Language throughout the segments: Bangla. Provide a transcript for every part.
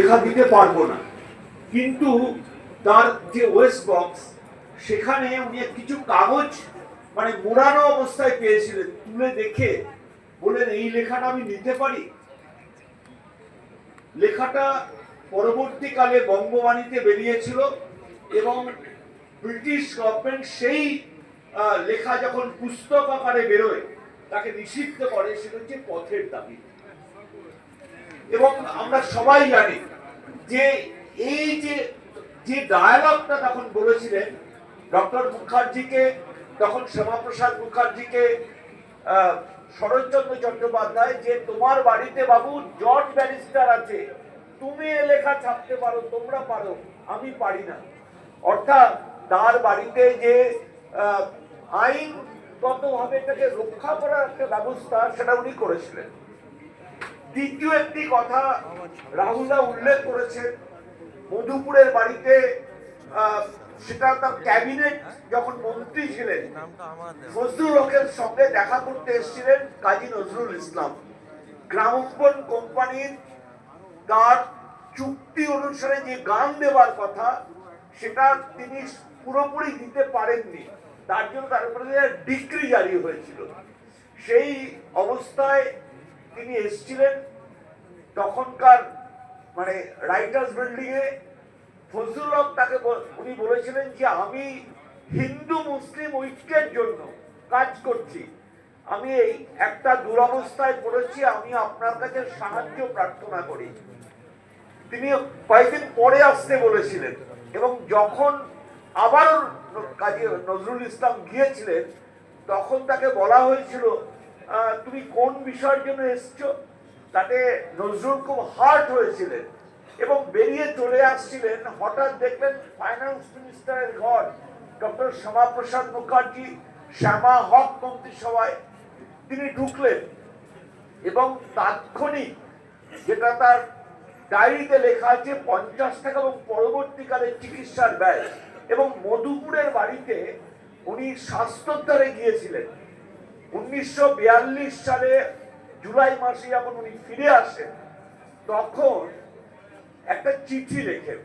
লেখা দিতে পারব না। কিন্তু তার যে ওয়েস্ট বক্স, সেখানে উনি কিছু কাগজ মানে মোড়ানো অবস্থায় পেয়েছিলেন। তুলে দেখে বলেন এই লেখাটা আমি নিতে পারি? লেখাটা পরবর্তীকালে বঙ্গবাণীতে বেরিয়েছিল এবং ব্রিটিশ গভর্নমেন্ট সেই লেখা যখন পুস্তক আকারে বেরোয়, তাকে নিষিদ্ধ করে, সেটা হচ্ছে পথের দাবি। এবং আমরা সবাই জানি যে এই যে যে ডায়ালগটা তখন বলেছিলেন, ডক্টর মুখার্জিকে, তখন শ্যামাপ্রসাদ মুখার্জিকে শরৎচন্দ্র চট্টোপাধ্যায়, যে তোমার বাড়িতে বাবু জর্জ ব্যারিস্টার আছে, তুমি এ লেখা ছাপতে পারো, তোমরা পারো, আমি পারি না। অর্থাৎ তার বাড়িতে যে আইনগতভাবে এটাকে রক্ষা করার একটা ব্যবস্থা, সেটা উনি করেছিলেন। দ্বিতীয় একটি কথা রাহুলদা উল্লেখ করেছেন, মধুপুরের বাড়িতে সেটা তার ক্যাবিনেট যখন মন্ত্রী ছিলেন ফজলুল হকের সঙ্গে দেখা করতে এসেছিলেন কাজী নজরুল ইসলাম। গ্রামোফোন কোম্পানির তার চুক্তি অনুসারে যে গান দেওয়ার কথা, সেটা তিনি পুরোপুরি দিতে পারেননি। তার জন্য তার উপরে ডিক্রি জারি হয়েছিল। সেই অবস্থায় তিনি এসেছিলেন তখনকার মানে রাইটার্স বিল্ডিং এ। ফজলুল হক তাকে উনি বলেছিলেন যে, আমি হিন্দু মুসলিম ঐক্যের জন্য কাজ করছি। আমি এই একটা দুরবস্থায় পড়েছি, আমি আপনার কাছে সাহায্য প্রার্থনা করি। তিনি কয়েকদিন পরে আসতে বলেছিলেন এবং যখন আবার কাজী নজরুল ইসলাম গিয়েছিলেন, তখন তাকে বলা হয়েছিল তুমি কোন বিষয়ের জন্য এসছো? তাতে নজরুল খুব হার্ট হয়েছিলেন এবং বেরিয়ে চলে আসছিলেন। হঠাৎ দেখলেন ফাইন্যান্স মিনিস্টারের ঘর, ডক্টর শ্যামাপ্রসাদ মুখার্জি, শ্যামা হক মন্ত্রিসভায় তিনি ঢুকলেন এবং তাৎক্ষণিক যেটা তার ডায়েরিতে লেখা আছে, পঞ্চাশ টাকা এবং পরবর্তীকালে চিকিৎসার ব্যয়। এবং মধুপুরের বাড়িতে উনি স্বাস্থ্যোদ্ধারে গিয়েছিলেন। উনিশশো বিয়াল্লিশ সালে জুলাই মাসে যখন উনি ফিরে আসেন, তখন একটা চিঠি লেখেন,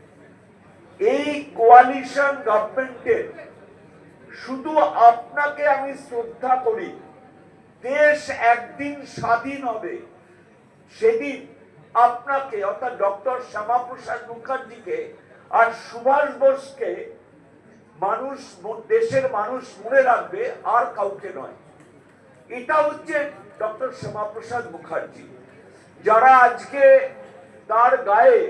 এই কোয়ালিশন গভর্নমেন্টের শুধু আপনাকে আমি শ্রদ্ধা করি, দেশ একদিন স্বাধীন হবে। সেদিন আপনাকে, অর্থাৎ ডক্টর শ্যামাপ্রসাদ মুখার্জিকে আর সুভাষ বোসকে মানুষ, দেশের মানুষ মনে রাখবে, আর কাউকে নয়। এটা হচ্ছে ডক্টর শ্যামাপ্রসাদ মুখার্জি, যারা আজকে তার গায়ে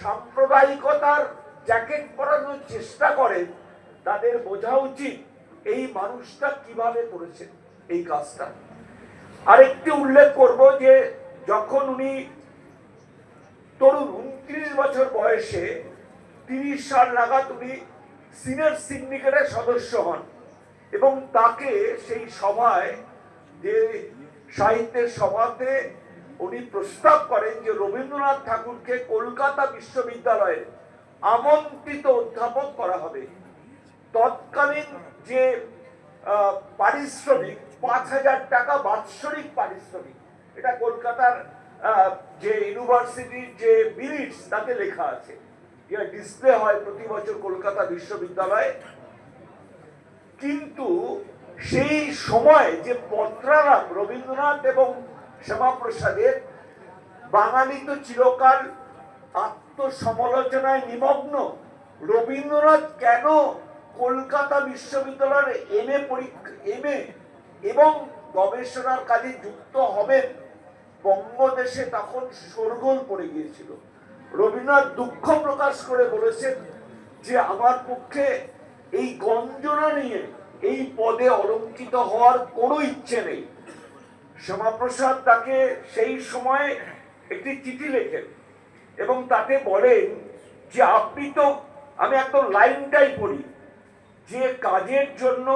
সাম্প্রদায়িকতার জ্যাকেট পরানোর চেষ্টা করেন তাদের বোঝা উচিত এই মানুষটা কীভাবে করেছেন এই কাজটা। আরেকটি উল্লেখ করব যে, যখন উনি তরুণ উনত্রিশ বছর বয়সে তিরিশ সাল নাগাদ উনি সিনিয়র সিন্ডিকেটের সদস্য হন। এবং তাকে সেই সভায় যে সাহিত্যের সভাতে উনি প্রস্তাব করেন যে রবীন্দ্রনাথ ঠাকুরকে কলকাতা বিশ্ববিদ্যালয়ের আমন্ত্রিত অধ্যাপক করা হবে। তৎকালীন যে পারিশ্রমিক, পাঁচ হাজার টাকা বাৎসরিক পারিশ্রমিক, এটা কলকাতার যে ইউনিভার্সিটির যে মিনিটস তাতে লেখা আছে। ডিসপ্লে হয় প্রতি বছর কলকাতা বিশ্ববিদ্যালয়ে। কিন্তু সেই সময় যে পত্রালাপ, রবীন্দ্রনাথ এবং শ্যামাপ্রসাদের বাঙালি তো চিরকাল আত্মসমালোচনায় নিমগ্ন, রবীন্দ্রনাথ কেন কলকাতা বিশ্ববিদ্যালয়ের এম এ পরীক্ষা এম এ এবং গবেষণার কাজে যুক্ত হবেন? বঙ্গদেশে তখন শোরগোল পড়ে গিয়েছিল। রবীন্দ্রনাথ দুঃখ প্রকাশ করে বলেছেন যে, আমার পক্ষে এই গঞ্জনা নিয়ে, এই পদে অলঙ্কিত হওয়ার কোনো ইচ্ছে নেই। শ্যামাপ্রসাদ তাকে সেই সময় একটি চিঠি লেখেন এবং তাতে বলেন যে, আপনি তো, আমি একদম লাইনটাই পড়ি, যে কাজের জন্য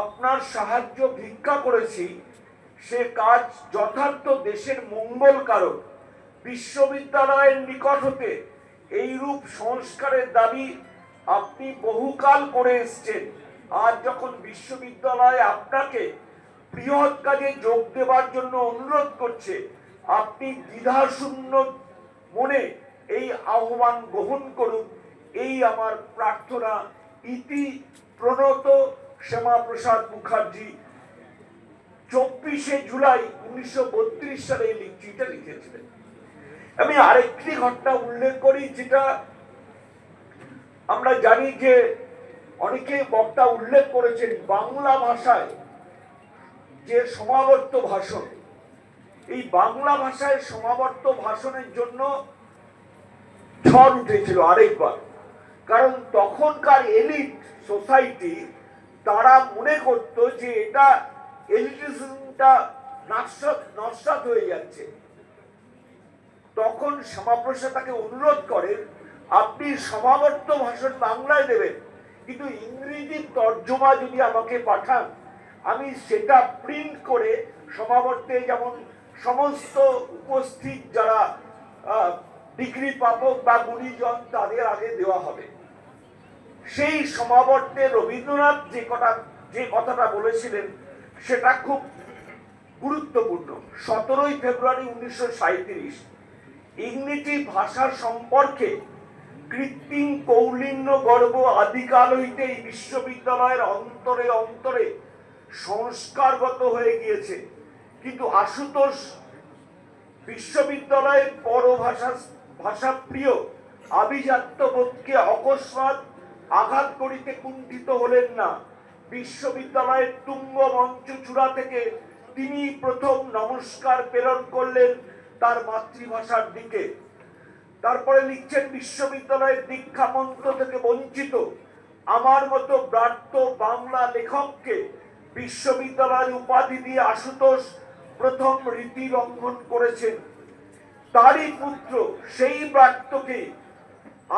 আপনার সাহায্য ভিক্ষা করেছি, সে কাজ যথার্থ দেশের মঙ্গল কারক বিশ্ববিদ্যালয়ের নিকট হতে, এইরূপ সংস্কারের দাবি আপনি বহুকাল করে এসছেন। আজ যখন বিশ্ববিদ্যালয় আপনাকে বৃহৎ কাজে যোগ দেওয়ার জন্য অনুরোধ করছে, আপনি দ্বিধাশূন্য মনে এই আহ্বান গ্রহণ করুন। এই আমার প্রার্থনা। ইতি প্রণত শ্যামাপ্রসাদ মুখার্জি চব্বিশে জুলাই উনিশশো বত্রিশ সালে এই চিঠিটা লিখেছিলেন। আমি আরেকটি ঘটনা উল্লেখ করি, যেটা আমরা জানি যে অনেকে বক্তা উল্লেখ করেছেন বাংলা ভাষায় যে সমাবর্ত ভাষণ। এই বাংলা ভাষায় সমাবর্ত ভাষণের জন্য ঝড় উঠেছিল আরেকবার। কারণ তখনকার এলিট সোসাইটি তারা মনে করত যে এটা এলিটিজমটা নস্বাত নস্বাত হয়ে যাচ্ছে। তখন শ্যামাপ্রসাদ তাকে অনুরোধ করেন আপনি সমাবর্ত ভাষণ বাংলায় দেবেন। কিন্তু ইংরেজি তর্জমা যদি আমাকে পাঠান, আমি সেটা প্রিন্ট করে সমাবর্তে যেমন সমস্ত উপস্থিত যারা ডিগ্রি প্রাপক বা গুণীজন তাদের আগে দেওয়া হবে। সেই সমাবর্তে রবীন্দ্রনাথ যে কথা যে কথাটা বলেছিলেন, সেটা খুব গুরুত্বপূর্ণ। সতেরোই ফেব্রুয়ারি উনিশশো ইংরেজি ভাষা সম্পর্কে কৃত্রিম কৌলিন্য গর্ব আদিকাল হইতে এই বিশ্ববিদ্যালয়ের অন্তরে অন্তরে সংস্কারগত হয়ে গিয়েছে। কিন্তু আশুতোষ বিশ্ববিদ্যালয়ের পরভাষা ভাষাপ্রিয় আভিজাত্য বোধকে অকস্মাৎ আঘাত করিতে কুণ্ঠিত হলেন না। বিশ্ববিদ্যালয়ের তুঙ্গ মঞ্চ চূড়া থেকে তিনি প্রথম নমস্কার প্রেরণ করলেন তার মাতৃভাষার দিকে। তারপরে লিখছেন বিশ্ববিদ্যালয়ের দীক্ষা মন্ত্র থেকে বঞ্চিত আমার মতো ব্রাত্য বাংলা লেখককে বিশ্ববিদ্যালয়ের উপাধি দিয়ে আশুতোষ প্রথম রীতি লঙ্ঘন করেছেন। তারই পুত্র সেই ব্রাত্যকে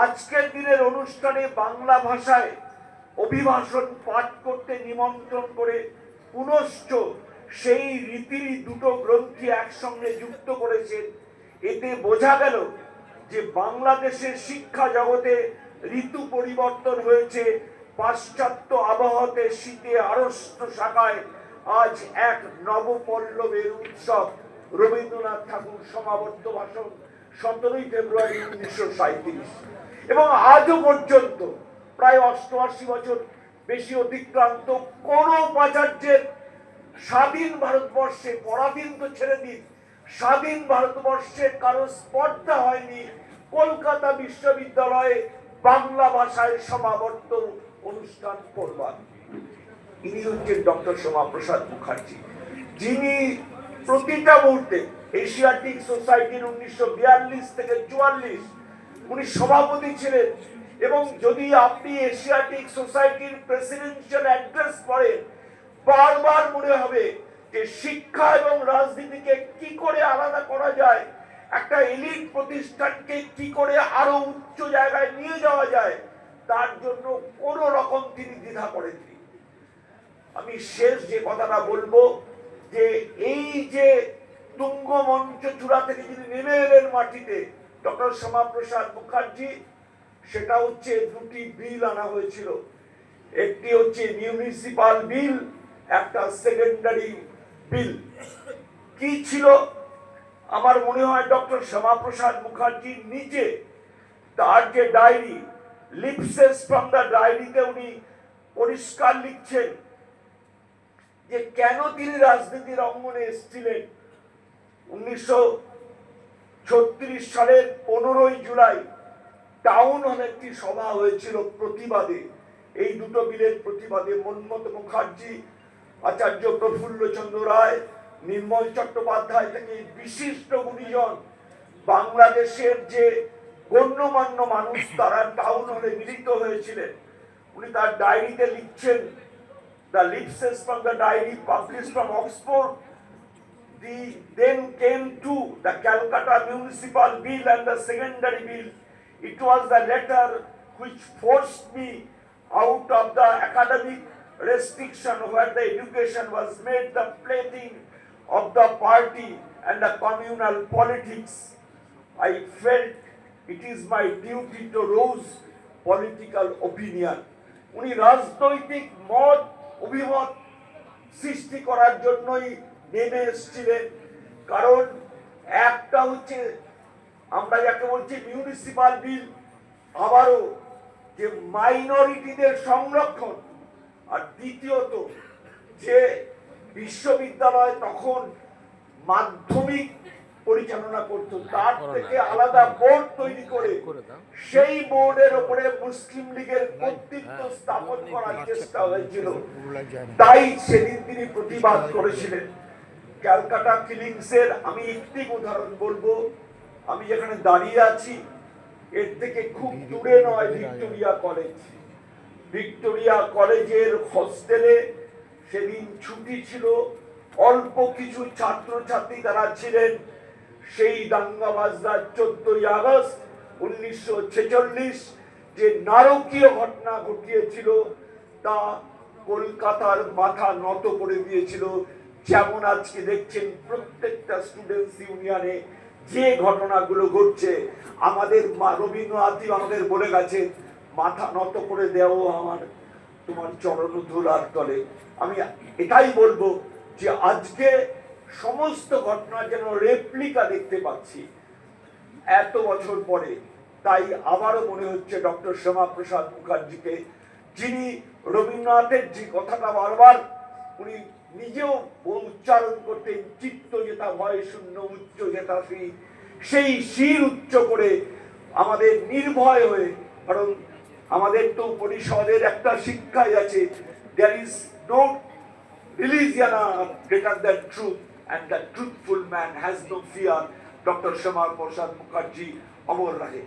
আজকের দিনের অনুষ্ঠানে বাংলা ভাষায় অভিভাষণ পাঠ করতে নিমন্ত্রণ করে পুনশ্চ সেই রীতির দুটো গ্রন্থি একসঙ্গে যুক্ত করেছেন। এতে বোঝা গেল যে বাংলাদেশের শিক্ষা জগতে ঋতু পরিবর্তন হয়েছে, পাশ্চাত্য আবহাওয়াতে শীতে আড়ষ্ট শাখায় আজ এক নবপল্লবের উৎসব। রবীন্দ্রনাথ ঠাকুর সমাবর্ত ভাষণ সতেরোই ফেব্রুয়ারি উনিশশো সাঁত্রিশ এবং আজও পর্যন্ত প্রায় অষ্টআশি বছর বেশি অতিক্রান্ত কোন উপাচার্যের স্বাধীন ভারতবর্ষে পরাধীন তো ছেড়ে দিন। স্বাধীন ভারতবর্ষে কারও স্পর্ধা হয়নি। কলকাতা বিশ্ববিদ্যালয়ে বাংলা ভাষায় সমাবর্ত অনুষ্ঠান করবার। ইনি হচ্ছেন ডক্টর শ্যামাপ্রসাদ মুখার্জি। যিনি প্রতিটা মুহূর্তে এশিয়াটিক সোসাইটির উনিশশো বিয়াল্লিশ থেকে চুয়াল্লিশ, উনি সভাপতি ছিলেন এবং যদি আপনি এশিয়াটিক সোসাইটির প্রেসিডেন্সিয়াল অ্যাড্রেস পড়েন বারবার মনে হবে যে শিক্ষা এবং রাজনীতিকে কি করে আলাদা করা যায়, একটা এলিট প্রতিষ্ঠানকে কি করে আরও উচ্চ জায়গায় নিয়ে যাওয়া যায়, তার জন্য কোন রকম তিনি দ্বিধা করেননি। আমি শেষ যে কথাটা বলব, যে এই যে তুঙ্গ মঞ্চ চূড়া থেকে যিনি নেমে এলেন মাটিতে, ডক্টর শ্যামাপ্রসাদ মুখার্জি, সেটা হচ্ছে দুটি বিল আনা হয়েছিল। একটি হচ্ছে মিউনিসিপাল বিল, একটা সেকেন্ডারি বিল কি ছিল? আমার মনে হয় ডক্টর শ্যামাপ্রসাদ মুখার্জি নিজে তার যে ডায়েরি, লিপসেস ফ্রম দ্য ডায়েরিতে উনি পরিষ্কার লিখছেন যে কেন তিনি রাজনীতির অঙ্গনে এসেছিলেন। উনিশশো ছত্রিশ সালের পনেরোই জুলাই টাউন হলে একটি সভা হয়েছিল প্রতিবাদে। এই দুটো বিলের প্রতিবাদে মুখার্জি আচার্য প্রফুল্ল চন্দ্র রায়, নির্মল চট্টোপাধ্যায় থেকে বিশিষ্ট গুণীজন বাংলাদেশের যে গণ্যমান্য মানুষ তারা টাউন হলে মিলিত হয়েছিলেন। উনি তার ডায়েরিতে লিখছেন the glimpses from the diary publish from Oxford the then came to the Calcutta Municipal bill and the secondary bill it was the letter which forced me out of the academic restriction where the education was made the plaything of the party and the communal politics. I felt it is my duty to rouse political opinion. উনি রাজনৈতিক মত অভিমত সৃষ্টি করার জন্যই নেমে এসেছিলেন কারণ একটা হচ্ছে আমরা যাকে বলছি মিউনিসিপাল বিল আবারও যে মাইনরিটিদের সংরক্ষণ আর দ্বিতীয়ত যে বিশ্ববিদ্যালয় তখন মাধ্যমিক পরিচালনা করত তার থেকে আলাদা বোর্ড তৈরি করে সেই বোর্ডের উপরে মুসলিম লীগের কর্তৃত্ব স্থাপন করার চেষ্টা হয়েছিল। তাই সেদিন তিনি প্রতিবাদ করেছিলেন। ক্যালকাটা কিলিংসের আমি একটি উদাহরণ বলব। আমি যেখানে দাঁড়িয়ে আছি এর থেকে খুব দূরে নয় ভিক্টোরিয়া কলেজ। ভিক্টোরিয়া কলেজের হস্টেলে সেদিন ছুটি ছিল। অল্প কিছু ছাত্রছাত্রী তারা ছিলেন। সেই দাঙ্গাবাজরা চোদ্দই আগস্ট উনিশশো ছেচল্লিশ যে নারকীয় ঘটনা ঘটিয়েছিল, তা কলকাতার মাথা নত করে দিয়েছিল। যেমন আজকে দেখছেন প্রত্যেকটা স্টুডেন্টস ইউনিয়নে যে ঘটনাগুলো ঘটছে। আমাদের রবীন্দ্রনাথই আমাদের বলে গেছেন মাথা নত করে দেও আমার, তোমার চরণ ধুলার তলে। আমি এটাই বলব যে আজকে সমস্ত ঘটনা যেন রেপ্লিকা দেখতে পাচ্ছি। এত বছর পরে, তাই আবারও মনে হচ্ছে ডক্টর শ্যামা প্রসাদ মুখার্জিকে, যিনি রবীন্দ্রনাথের যে কথাটা বারবার উনি নিজেও উচ্চারণ করতেন, চিত্ত যেটা ভয় শূন্য, উচ্চ যেটা শ্রী সেই শির উচ্চ করে আমাদের নির্ভয় হয়ে, কারণ আমাদের তো পরিষদের একটা শিক্ষাই আছে there is no are greater than truth and the truthful man has no fear. Dr. Shamar Prasad Mukherjee, Amar Rahe.